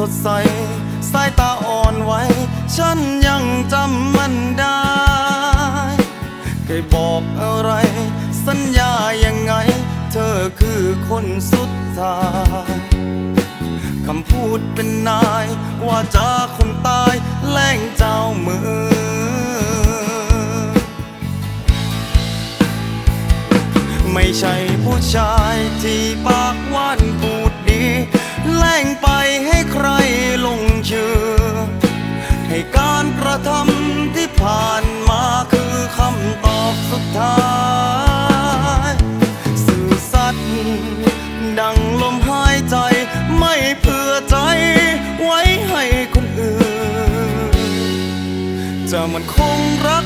สดใส สายตาอ่อนไหว ฉันยังจำมันได้ เคยบอกอะไร สัญญายังไง เธอคือคนสุดท้ายคำพูดเป็นนาย ว่าจาคนตาย แล่งเจ้ามือไม่ใช่ผู้ชายที่ปากหวานพูดดี แล่งไปให้ มันคงรัก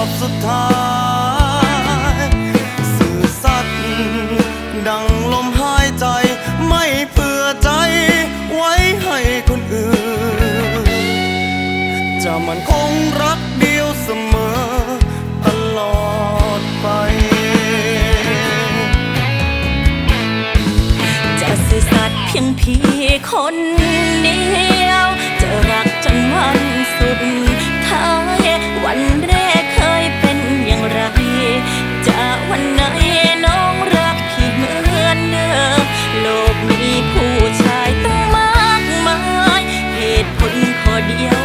อบสุดท้าย สื่อสัตย์ดังลมหายใจ ไม่เพื่อใจ ไว้ให้คนอื่น จะมันคงรักเดียวเสมอ ตลอดไป จะสื่อสัตย์เพียงพี่คนเดียว จะรักจนวันสุดท้ายวัน audience.